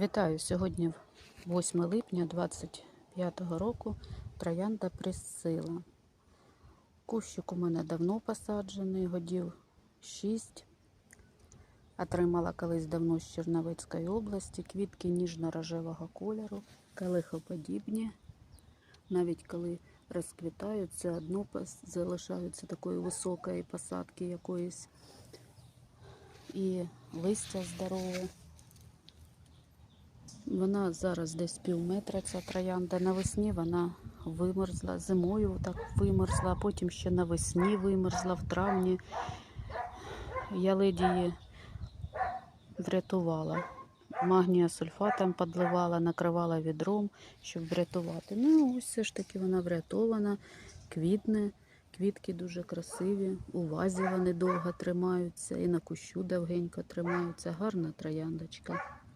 Вітаю! Сьогодні 8 липня 25 року троянда присила. Кущик у мене давно посаджений, годів 6. Отримала колись давно з Черновецької області. Квітки ніжно-рожевого кольору, калихоподібні. Навіть коли розквітають, все одно залишаються такої високої посадки якоїсь. І листя здорове. Вона зараз десь пів метра ця троянда. Навесні вона вимерзла, зимою так вимерзла, а потім ще навесні вимерзла в травні. Я ледь її врятувала. Магнія сульфатом подливала, накривала відром, щоб врятувати. Ну, ось все ж таки вона врятована, квітне. Квітки дуже красиві, у вазі вони довго тримаються, і на кущу довгенько тримаються. Гарна трояндочка.